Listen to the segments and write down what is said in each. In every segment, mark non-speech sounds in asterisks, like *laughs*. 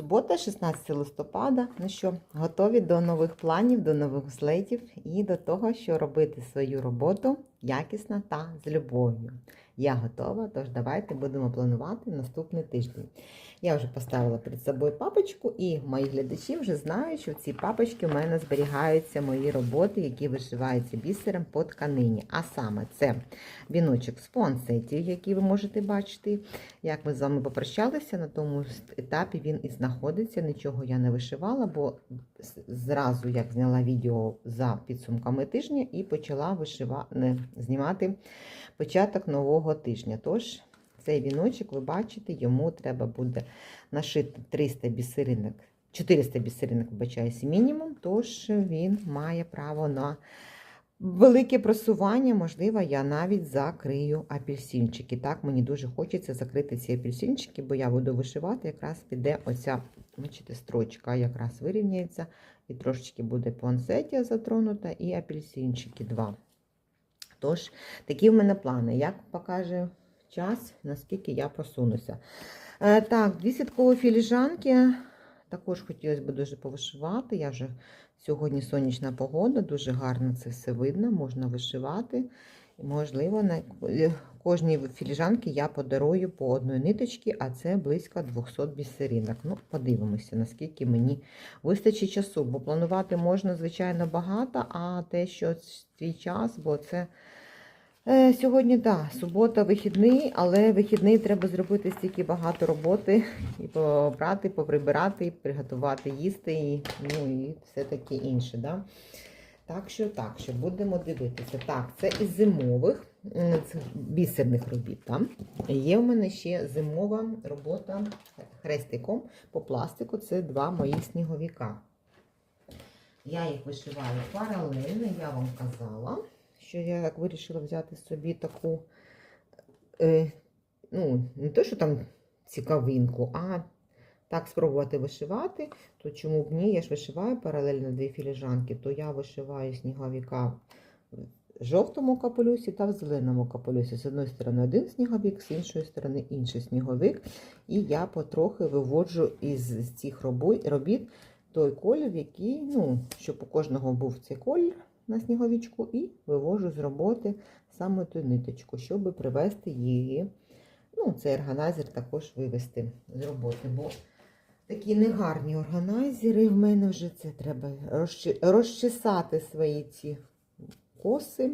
Субота, 16 листопада. Ну що, готові до нових планів, до нових злетів і до того, що робити свою роботу якісно та з любов'ю. Я готова, тож давайте будемо планувати наступний тиждень. Я вже поставила перед собою папочку, і мої глядачі вже знають, що в цій папочці в мене зберігаються мої роботи, які вишиваються бісером по тканині. А саме це віночок з пуансетів, який ви можете бачити. Як ми з вами попрощалися, на тому етапі він і знаходиться. Нічого я не вишивала, бо зразу як зняла відео за підсумками тижня і почала вишива... не, знімати початок нового тижня. Тож цей віночок, ви бачите, йому треба буде нашити 300 бісеринок, 400 бісеринок, вибачаюся, мінімум, тож він має право на велике просування. Можливо, я навіть закрию апельсинчики. Так, мені дуже хочеться закрити ці апельсинчики, бо я буду вишивати, якраз піде оця бачите, строчка, якраз вирівняється, і трошечки буде пуансетія затронута, і апельсинчики два. Тож, такі в мене плани. Як покаже час, наскільки я просунуся. Е, так, дві святкові філіжанки. Також хотілося б дуже повишивати. Я вже сьогодні сонячна погода, дуже гарно це все видно, можна вишивати. Можливо, на кожній філіжанці я подарую по одній ниточці, а це близько 200 бісеринок. Ну, подивимося, наскільки мені вистачить часу, бо планувати можна, звичайно, багато, а те, що свій час, бо це. Е, Сьогодні, так, да, субота, вихідний, але вихідний треба зробити стільки багато роботи, і побрати, поприбирати, приготувати їсти, і, ну, і все таке інше. Да? Так що, так, що будемо дивитися. Так, це із зимових бісерних робіт. Да? Є в мене ще зимова робота хрестиком по пластику. Це два мої сніговіка. Я їх вишиваю паралельно, я вам казала що я як вирішила взяти собі таку, е, ну, не те, що там цікавинку, а так спробувати вишивати, то чому б ні, я ж вишиваю паралельно дві філіжанки, то я вишиваю сніговіка в жовтому капелюсі та в зеленому капелюсі. З одної сторони один сніговик, з іншої сторони інший сніговик. І я потрохи виводжу із цих робіт той колір, який, ну, щоб у кожного був цей колір на сніговічку і вивожу з роботи саме ту ниточку, щоб привести її. Ну, цей органайзер також вивести з роботи, бо такі негарні органайзери в мене вже це треба розчесати свої ці коси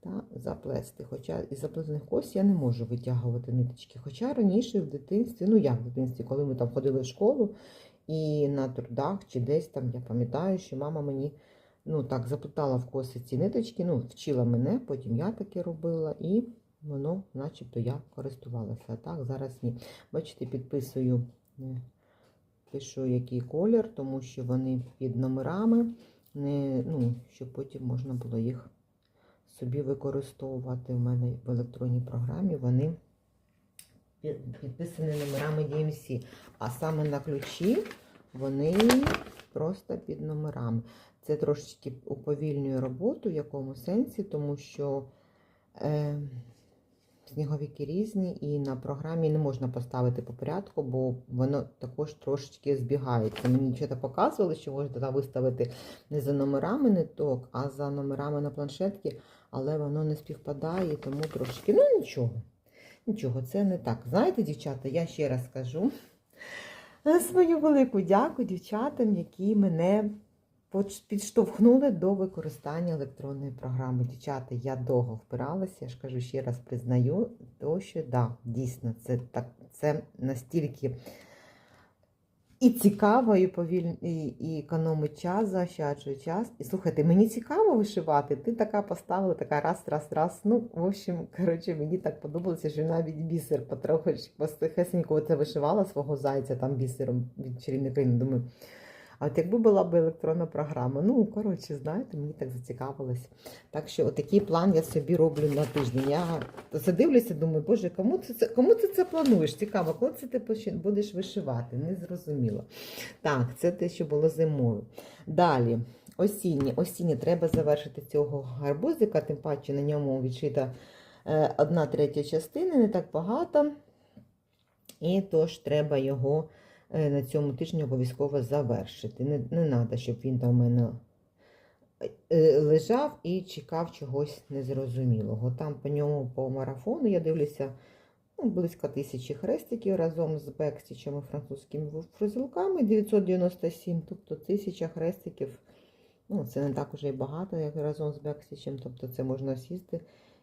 та заплести. Хоча із заплетених кос я не можу витягувати ниточки. Хоча раніше в дитинстві, ну як в дитинстві, коли ми там ходили в школу і на трудах чи десь там, я пам'ятаю, що мама мені ну так, заплутала в коси ці ниточки, ну, вчила мене, потім я таке робила, і воно, начебто, я користувалася. А так, зараз ні. Бачите, підписую, е, пишу, який колір, тому що вони під номерами, не, ну, щоб потім можна було їх собі використовувати. У мене в електронній програмі вони підписані номерами DMC. А саме на ключі вони просто під номерами. Це трошечки уповільнює роботу, в якому сенсі, тому що е, сніговики різні, і на програмі не можна поставити по порядку, бо воно також трошечки збігається. Мені дівчата показували, що можна виставити не за номерами ниток, а за номерами на планшетки, але воно не співпадає, тому трошки, ну нічого. Нічого, це не так. Знаєте, дівчата, я ще раз скажу *laughs* свою велику дяку дівчатам, які мене підштовхнули до використання електронної програми. Дівчата, я довго впиралася, я ж кажу, ще раз признаю, то що да, дійсно, це так, це настільки і цікаво, і повільно, і, і економить час, заощаджує час. І слухайте, мені цікаво вишивати. Ти така поставила, така раз, раз, раз. Ну, в общем, коротше, мені так подобалося, що навіть бісер потрохи постихесенько це вишивала свого зайця там бісером від чарівника. Думаю. А от якби була б електронна програма, ну, коротше, знаєте, мені так зацікавилось. Так що отакий план я собі роблю на тиждень. Я задивлюся, думаю, боже, кому ти це кому ти це плануєш? Цікаво, коли це ти будеш вишивати? Незрозуміло. Так, це те, що було зимою. Далі, осінні. Осінні треба завершити цього гарбузика, тим паче на ньому відшита е, одна третя частина, не так багато. І тож треба його на цьому тижні обов'язково завершити. Не, не треба, щоб він там у мене е, лежав і чекав чогось незрозумілого. Там по ньому по марафону я дивлюся ну, близько тисячі хрестиків разом з бекстічами французькими фрузелками 997, тобто тисяча хрестиків. Ну, це не так уже і багато, як разом з бекстічем, тобто це можна сісти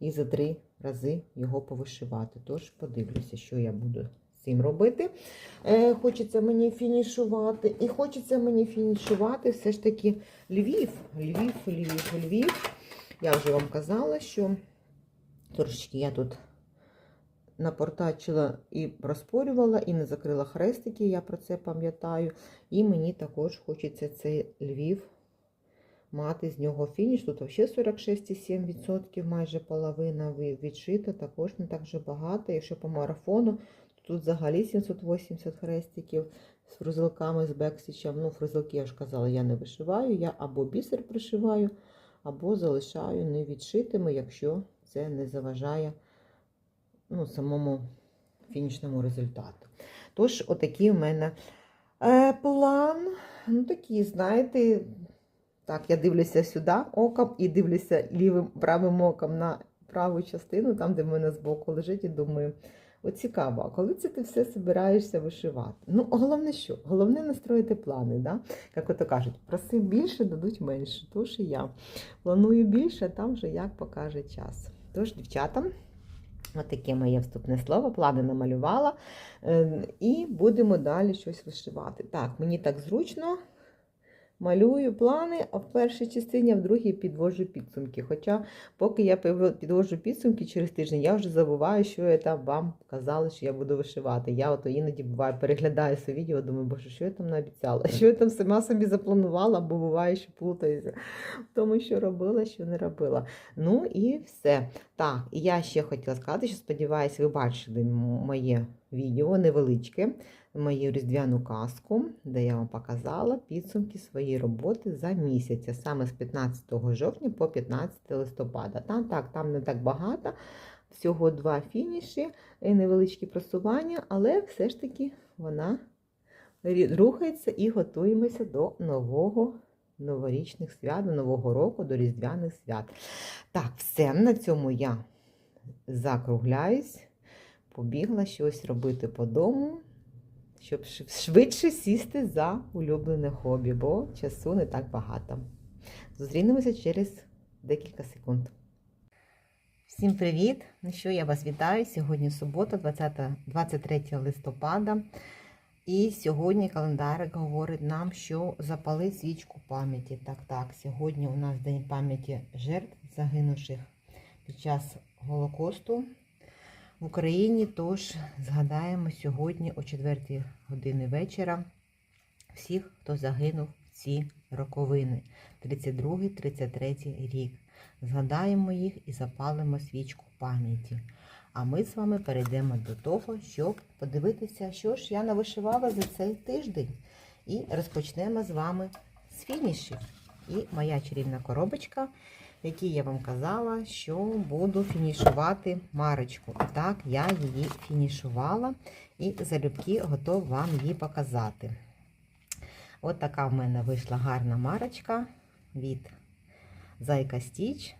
і за три рази його повишивати. Тож подивлюся, що я буду цим робити. Е, хочеться мені фінішувати. І хочеться мені фінішувати все ж таки Львів. Львів, Львів, Львів. Я вже вам казала, що трошечки я тут напортачила і розпорювала, і не закрила хрестики, я про це пам'ятаю. І мені також хочеться цей Львів мати з нього фініш. Тут взагалі 46,7%, майже половина відшита, також не так вже багато. Якщо по марафону, тут взагалі 780 хрестиків з фрузелками, з бексічем. Ну, фрузелки, я ж казала, я не вишиваю. Я або бісер пришиваю, або залишаю невідшитими, якщо це не заважає ну, самому фінішному результату. Тож, отакий у мене е, план. Ну, такий, знаєте, так, я дивлюся сюди оком і дивлюся лівим правим оком на праву частину, там, де в мене збоку лежить, і думаю, от цікаво, а коли це ти все збираєшся вишивати? Ну, головне що? Головне настроїти плани, да? як ото кажуть, просив більше, дадуть менше. Тож і я планую більше, там вже як покаже час. Тож, дівчата, Отаке моє вступне слово, плани намалювала. Е, І будемо далі щось вишивати. Так, мені так зручно. Малюю плани, а в першій частині, а в другій підвожу підсумки. Хоча, поки я підвожу підсумки через тиждень, я вже забуваю, що я там вам казала, що я буду вишивати. Я ото іноді буває переглядаю це відео, думаю, боже, що я там наобіцяла, що я там сама собі запланувала, бо буває, що плутаюся в тому, що робила, що не робила. Ну і все. Так, і я ще хотіла сказати, що сподіваюся, ви бачили моє відео невеличке, мою різдвяну казку, де я вам показала підсумки своєї роботи за місяць, саме з 15 жовтня по 15 листопада. Там так, там не так багато, всього два фініші, і невеличкі просування, але все ж таки вона рухається і готуємося до нового новорічних свят, до Нового року, до Різдвяних свят. Так, все, на цьому я закругляюсь, побігла щось робити по дому, щоб швидше сісти за улюблене хобі, бо часу не так багато. Зустрінемося через декілька секунд. Всім привіт! Ну що, я вас вітаю. Сьогодні субота, 20, 23 листопада. І сьогодні календарик говорить нам, що запали свічку пам'яті. Так, так, сьогодні у нас День пам'яті жертв загинувших під час Голокосту в Україні. Тож згадаємо сьогодні о 4 години вечора всіх, хто загинув в ці роковини 32-33 рік. Згадаємо їх і запалимо свічку пам'яті. А ми з вами перейдемо до того, щоб подивитися, що ж я навишивала за цей тиждень. І розпочнемо з вами з фінішів. І моя чарівна коробочка, в якій я вам казала, що буду фінішувати марочку. І так, я її фінішувала і залюбки готова вам її показати. От така в мене вийшла гарна марочка від Зайка Стіч,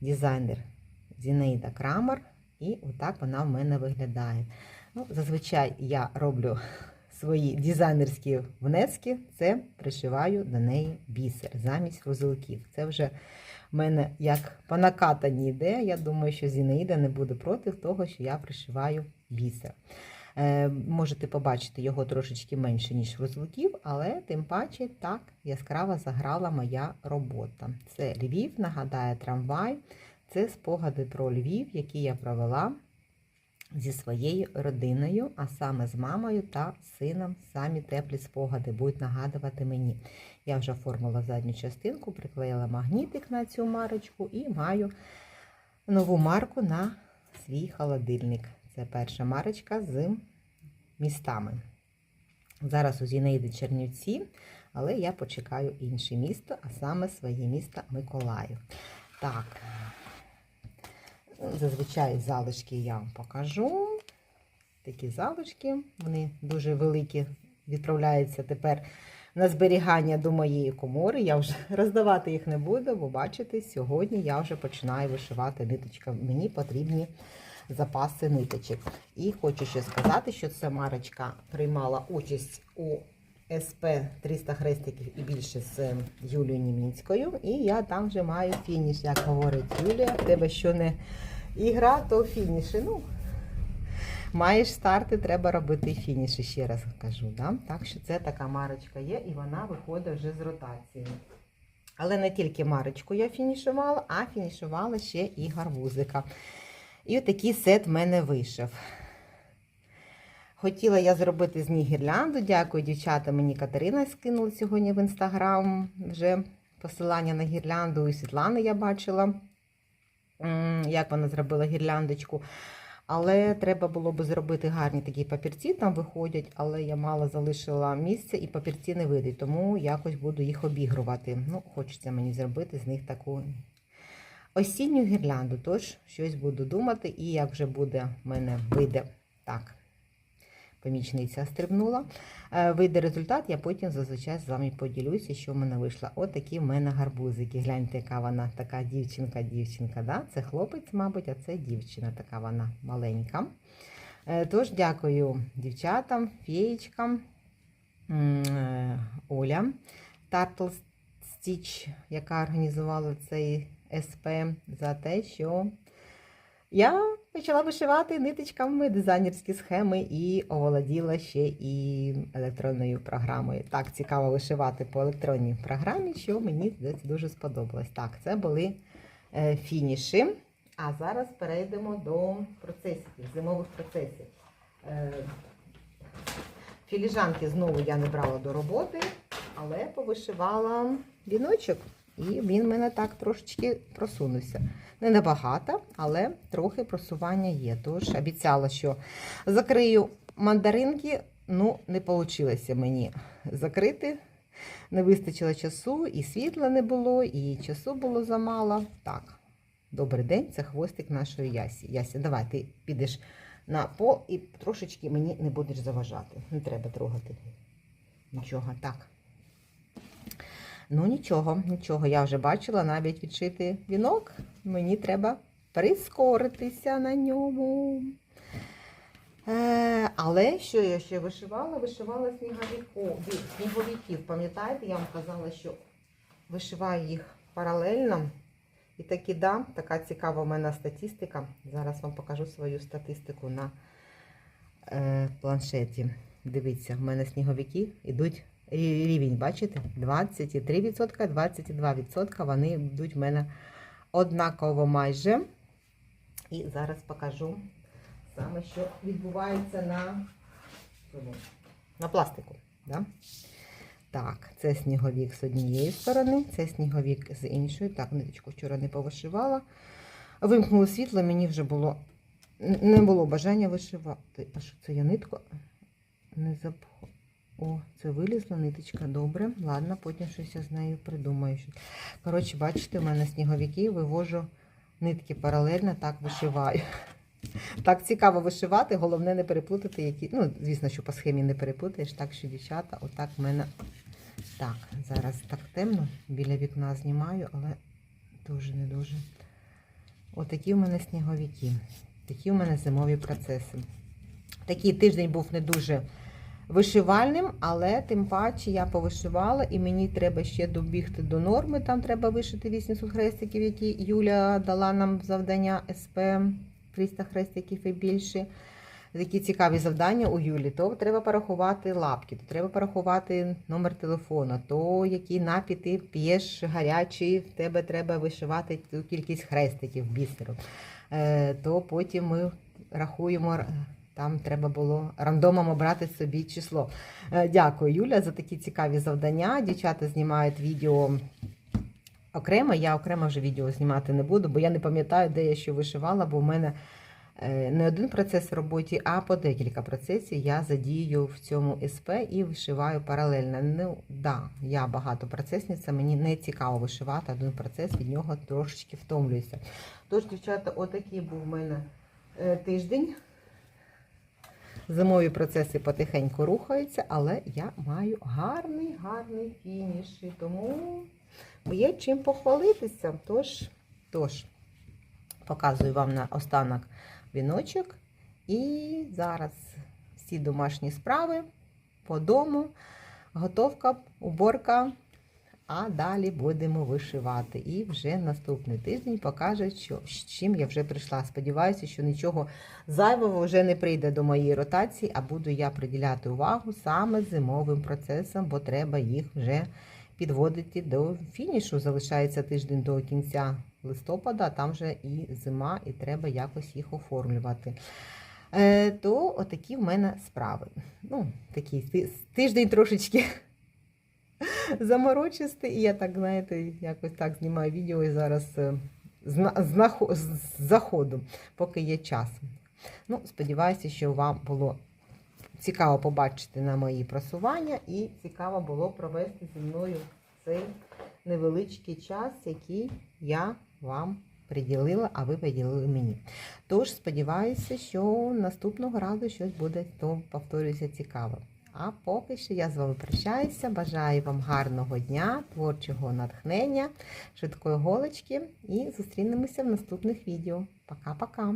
дизайнер Зінейда Крамер. І отак вона в мене виглядає. Ну, зазвичай я роблю свої дизайнерські внески, це пришиваю до неї бісер замість фрузелків. Це вже в мене як по накатанні. Я думаю, що Зінаїда не буде проти того, що я пришиваю бісер. Е, можете побачити його трошечки менше, ніж розлуків, але тим паче так яскраво заграла моя робота. Це Львів, нагадає трамвай. Це спогади про Львів, які я провела зі своєю родиною, а саме з мамою та сином. Самі теплі спогади будуть нагадувати мені. Я вже оформила задню частинку, приклеїла магнітик на цю марочку і маю нову марку на свій холодильник. Це перша марочка з містами. Зараз у Зінейди Чернівці, але я почекаю інше місто, а саме своє місто Миколаїв. Так, Зазвичай залишки я вам покажу. Такі залишки, вони дуже великі відправляється тепер на зберігання до моєї комори. Я вже *laughs* роздавати їх не буду, бо бачите, сьогодні я вже починаю вишивати ниточками. Мені потрібні запаси ниточок. І хочу ще сказати, що ця марочка приймала участь у СП 300 хрестиків і більше з Юлією Німінською. І я там вже маю фініш, як говорить Юлія. В тебе що не ігра, то фініші. Ну, маєш старти, треба робити фініші, ще раз кажу. Да? Так що це така марочка є, і вона виходить вже з ротації. Але не тільки марочку я фінішувала, а фінішувала ще і гарбузика. І отакий сет в мене вийшов. Хотіла я зробити з них гірлянду. Дякую, дівчата. Мені Катерина скинула сьогодні в інстаграм вже посилання на гірлянду. У Світлани я бачила, як вона зробила гірляндочку. Але треба було би зробити гарні такі папірці, там виходять, але я мало залишила місця і папірці не вийдуть, тому якось буду їх обігрувати. Ну, хочеться мені зробити з них таку осінню гірлянду. Тож щось буду думати, і як вже буде в мене вийде так. Помічниця стрибнула. Е, Вийде результат, я потім зазвичай з вами поділюся, що в мене вийшло. От такі в мене гарбузики. Гляньте, яка вона така дівчинка-дівчинка. Да? Це хлопець, мабуть, а це дівчина, така вона маленька. Е, Тож, дякую дівчатам, феєчкам, е, Оля Turtle Stitch, яка організувала цей СП, за те, що я почала вишивати ниточками дизайнерські схеми і оволоділа ще і електронною програмою. Так, цікаво вишивати по електронній програмі, що мені дуже сподобалось. Так, це були е, фініші. А зараз перейдемо до процесів, зимових процесів. Е, Філіжанки знову я не брала до роботи, але повишивала віночок. І він в мене так трошечки просунувся. Не набагато, але трохи просування є. Тож обіцяла, що закрию мандаринки. Ну, не вийшло мені закрити. Не вистачило часу, і світла не було, і часу було замало. Так, добрий день, це хвостик нашої Ясі. Яся, давай, ти підеш на пол і трошечки мені не будеш заважати. Не треба трогати. Нічого, так. Ну, нічого, нічого. Я вже бачила навіть відшити вінок. Мені треба прискоритися на ньому. Е, але що я ще вишивала? Вишивала сніговіку- сніговиків. Пам'ятаєте, я вам казала, що вишиваю їх паралельно. І таки да, така цікава в мене статистика. Зараз вам покажу свою статистику на е, планшеті. Дивіться, в мене сніговики йдуть рівень, бачите? 23%, 22%. Вони йдуть в мене однаково майже. І зараз покажу саме, що відбувається на, на пластику. Да? Так, це сніговік з однієї сторони, це сніговік з іншої. Так, ниточку вчора не повишивала. Вимкнуло світло, мені вже було не було бажання вишивати. А що це я нитку не запхала? О, це вилізла ниточка. Добре. Ладно, потім щось я з нею придумаю. Коротше, бачите, у мене сніговики, вивожу нитки паралельно, так вишиваю. Так цікаво вишивати, головне не переплутати, які. Ну, звісно, що по схемі не переплутаєш, так що дівчата, отак в мене. Так, зараз так темно, біля вікна знімаю, але дуже не дуже. Отакі в мене сніговики. Такі в мене зимові процеси. Такий тиждень був не дуже вишивальним, але тим паче я повишивала, і мені треба ще добігти до норми. Там треба вишити 800 хрестиків, які Юля дала нам завдання СП 300 хрестиків і більше. Такі цікаві завдання у Юлі. То треба порахувати лапки, то треба порахувати номер телефона, то який напій ти п'єш гарячий, в тебе треба вишивати ту кількість хрестиків бісеру. Е, то потім ми рахуємо. Там треба було рандомом обрати собі число. Е, Дякую, Юля, за такі цікаві завдання. Дівчата знімають відео окремо. Я окремо вже відео знімати не буду, бо я не пам'ятаю, де я що вишивала, бо в мене е, не один процес в роботі, а по декілька процесів я задію в цьому СП і вишиваю паралельно. Ну, да, я багатопроцесниця, мені не цікаво вишивати один процес, від нього трошечки втомлююся. Тож, дівчата, отакий був в мене е, тиждень. Зимові процеси потихеньку рухаються, але я маю гарний, гарний фініш. І тому є чим похвалитися. Тож, тож, показую вам на останок віночок. І зараз всі домашні справи по дому, готовка, уборка. А далі будемо вишивати. І вже наступний тиждень покаже, що, з чим я вже прийшла. Сподіваюся, що нічого зайвого вже не прийде до моєї ротації, а буду я приділяти увагу саме зимовим процесам, бо треба їх вже підводити до фінішу. Залишається тиждень до кінця листопада, а там вже і зима, і треба якось їх оформлювати. Е, то отакі в мене справи. Ну, такий тиждень трошечки *laughs* заморочистий, і я так, знаєте, якось так знімаю відео і зараз е, з, заходу, поки є час. Ну, сподіваюся, що вам було цікаво побачити на мої просування і цікаво було провести зі мною цей невеличкий час, який я вам приділила, а ви приділили мені. Тож сподіваюся, що наступного разу щось буде, то повторюся, цікаве. А поки що я з вами прощаюся. Бажаю вам гарного дня, творчого натхнення, швидкої голочки і зустрінемося в наступних відео. Пока-пока!